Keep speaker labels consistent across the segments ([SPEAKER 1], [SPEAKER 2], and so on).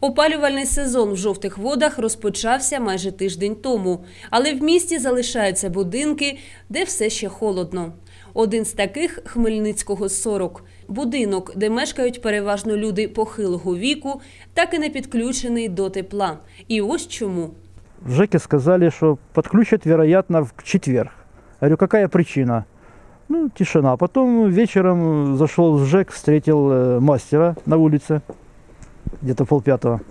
[SPEAKER 1] Опалювальний сезон в жовтих водах розпочався майже тиждень тому, але в місті залишаються будинки, де все ще холодно. Один з таких Хмельницького 40. Будинок, де мешкають переважно люди похилого віку, так і не підключений до тепла. І ось чому.
[SPEAKER 2] В ЖЭКе сказали, что подключат, вероятно, в четверг. Я говорю, какая причина? Ну, тишина. Потом вечером зашел в ЖЭК, встретил э, мастера на улице, Где-то полпятого.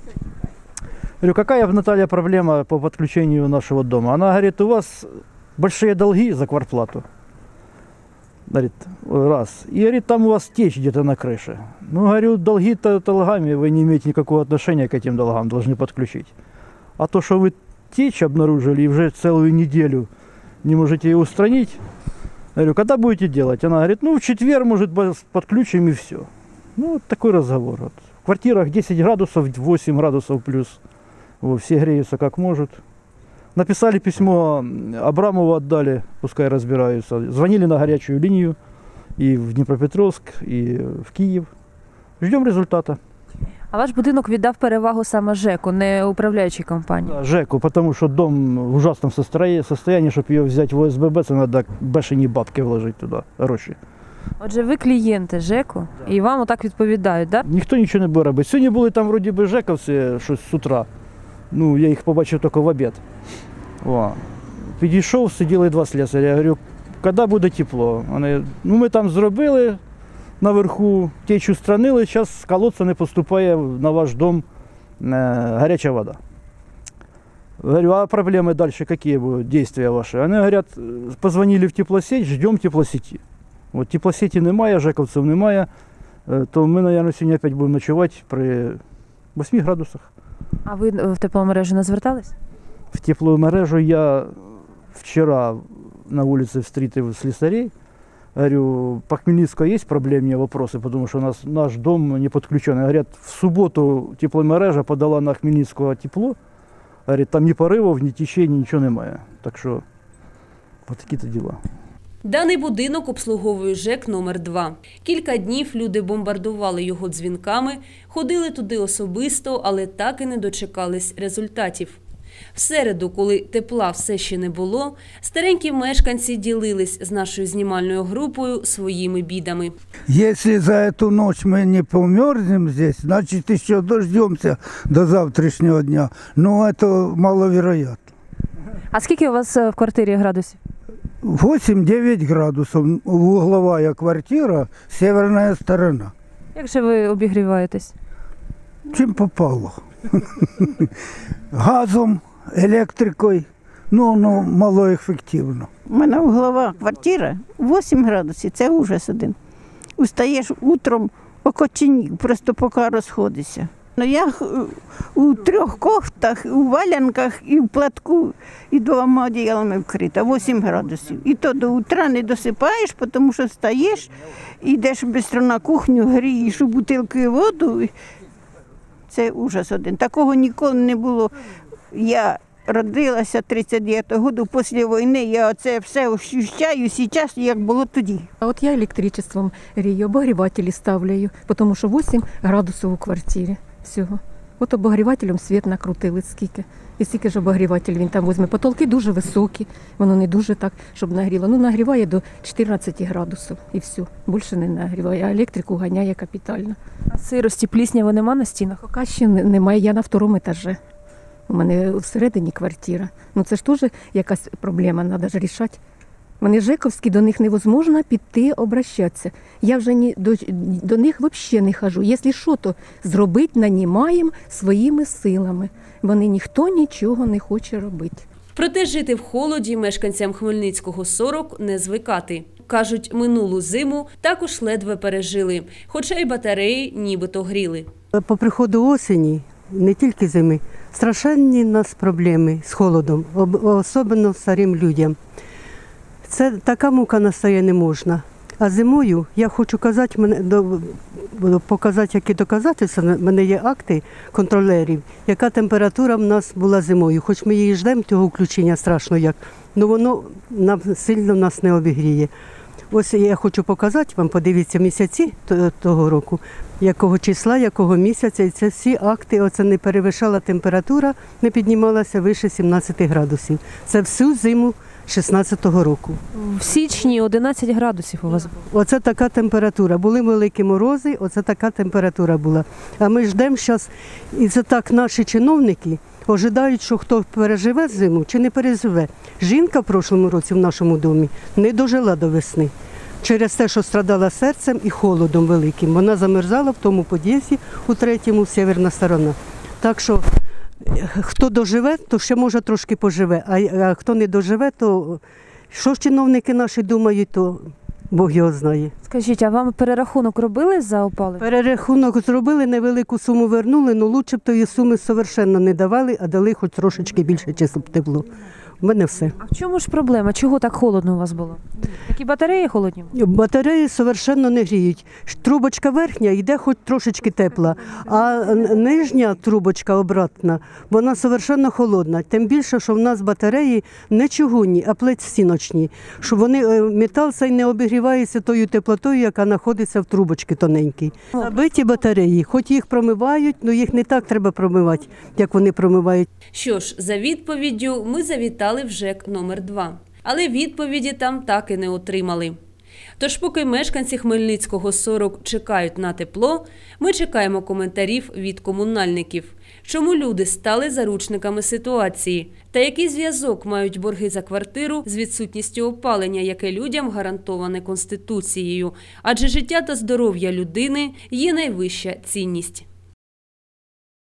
[SPEAKER 2] Говорю, какая, Наталья, проблема по подключению нашего дома? Она говорит, у вас большие долги за квартплату. Говорит, раз. И говорит, там у вас течь где-то на крыше. Ну, говорю, долги-то долгами, вы не имеете никакого отношения к этим долгам, должны подключить. А то, что вы течь обнаружили и уже целую неделю не можете ее устранить, говорю, когда будете делать? Она говорит, ну, в четверг, может, подключим и все. Ну, вот такой разговор. Вот. В квартирах 10 градусов, 8 градусов плюс. Вот, все греются как может. Написали письмо м, Абрамову отдали, пускай разбираются. Звонили на горячую линию и в Днепропетровск, и в Киев. Ждем результата.
[SPEAKER 3] А ваш будинок віддав перевагу саме ЖЕКу, не управляючій компанії.
[SPEAKER 2] Да, ЖЭКу, потому что дом в ужасном сострои- состоянии, чтобы ее взять в ОСББ, это надо бешені бабки вложить туда, гроші.
[SPEAKER 3] Отже, ви клієнти ЖЕКу, і вам отак відповідають, так?
[SPEAKER 2] Ніхто нічого не буде робити. Сьогодні були там вроді би ЖЕКовці щось з утра. Ну, я їх побачив тільки в обід. О. Підійшов, сиділи два слесаря. Я говорю, коли буде тепло? Вони, ну ми там зробили наверху, течь устранили, зараз з колодця не поступає на ваш дом е, гаряча вода. Говорю, а проблемы дальше какие будут, действия ваши? Они говорят, «Э, позвонили в теплосеть, ждем теплосети. Вот теплосеті немає, жековців немає, е, то ми, мабуть, сьогодні опять будемо ночувати при 8 градусах.
[SPEAKER 3] А ви е, в тепломережу не звертались?
[SPEAKER 2] В теплую мережу я вчера на улице встретил слесарей. Говорю, по Хмельницкому есть проблемные вопросы, потому что у нас наш дом не подключен. Говорят, в субботу тепломережа подала на Хмельницкого тепло. Говорит, там ні поривів, ні течень, нічого немає. Так що, от такі-то діла.
[SPEAKER 1] Даний будинок обслуговує ЖЕК номер 2 Кілька днів люди бомбардували його дзвінками, ходили туди особисто, але так і не дочекались результатів. В середу, коли тепла все ще не було, старенькі мешканці ділились з нашою знімальною групою своїми бідами.
[SPEAKER 4] Если за эту ночь мы не померзнем здесь, значит еще дождемся до завтрашнего дня. Но это маловероятно.
[SPEAKER 3] А скільки у вас е, в квартирі градусів?
[SPEAKER 4] 8-9 градусов. Угловая квартира, северная сторона.
[SPEAKER 3] Як же ви обігріваєтесь?
[SPEAKER 4] Чим попало? Газом, електрикою. Ну, ну, малоефективно.
[SPEAKER 5] У мене углова квартира 8 градусів, це ужас один. Устаєш утром окоченів, просто поки розходишся. Ну, я у трьох кофтах, у валянках і в платку, і двома одіялами вкрита, 8 градусів. І то до утра не досипаєш, тому що встаєш, йдеш швидко на кухню, грієш у бутилки воду. Це ужас один. Такого ніколи не було. Я родилася 39-го року, після війни я це все ощущаю зараз, як було тоді.
[SPEAKER 6] А от я електричеством грію, обогрівателі ставляю, тому що 8 градусів у квартирі всього. От обогрівателем світ накрутили скільки. І скільки ж обогріватель він там візьме. Потолки дуже високі, воно не дуже так, щоб нагріло. Ну, нагріває до 14 градусів і все. Більше не нагріває, а електрику ганяє капітально.
[SPEAKER 3] А сирості, плісняви нема на стінах?
[SPEAKER 6] Поки ще немає, я на второму етажі. У мене всередині квартира. Ну це ж теж якась проблема, треба ж рішати. Вони Жековські, до них невозможно піти обращатися. Я вже ні, до, до них взагалі не хожу. Якщо що, то зробити нанімаємо своїми силами. Вони ніхто нічого не хоче робити.
[SPEAKER 1] Проте жити в холоді мешканцям Хмельницького 40 не звикати. Кажуть, минулу зиму також ледве пережили, хоча й батареї нібито гріли.
[SPEAKER 7] По приходу осені, не тільки зими, страшенні нас проблеми з холодом, особливо старим людям. Це така мука настає не можна. А зимою я хочу казати, мене до- показати, які доказательства. В мене є акти контролерів, яка температура в нас була зимою. Хоч ми її ждемо, цього включення страшно як, але воно нам сильно нас не обігріє. Ось я хочу показати вам, подивіться місяці того року, якого числа, якого місяця, і це всі акти, оце не перевищала температура, не піднімалася вище 17 градусів. Це всю зиму 16-го року.
[SPEAKER 3] В січні 11 градусів у вас.
[SPEAKER 7] Оце така температура. Були великі морози, оце така температура була. А ми ждемо зараз, і це так наші чиновники ожидають, що хто переживе зиму чи не переживе. Жінка в прошлому році в нашому домі не дожила до весни. Через те, що страдала серцем і холодом великим. Вона замерзала в тому під'їзді у третьому, северна сторона. Так що хто доживе, то ще може трошки поживе. А, хто не доживе, то що ж чиновники наші думають, то Бог його знає.
[SPEAKER 3] Скажіть, а вам перерахунок робили за опалення?
[SPEAKER 7] Перерахунок зробили, невелику суму вернули, але лучше б тої суми совершенно не давали, а дали хоч трошечки більше, чи тепло. У мене все.
[SPEAKER 3] А в чому ж проблема? Чого так холодно у вас було? Такі батареї холодні?
[SPEAKER 7] Батареї совершенно не гріють. Трубочка верхня йде хоч трошечки тепла, а нижня трубочка обратна, вона совершенно холодна. Тим більше, що в нас батареї не чугунні, а плець стіночні. Що вони е, метал цей не обігрівається тою теплотою, яка знаходиться в трубочці тоненькій. Забиті батареї, хоч їх промивають, але їх не так треба промивати, як вони промивають.
[SPEAKER 1] Що ж, за відповіддю ми завітали в ЖЕК номер 2 але відповіді там так і не отримали. Тож, поки мешканці Хмельницького 40 чекають на тепло, ми чекаємо коментарів від комунальників. Чому люди стали заручниками ситуації? Та який зв'язок мають борги за квартиру з відсутністю опалення, яке людям гарантоване Конституцією? Адже життя та здоров'я людини є найвища цінність.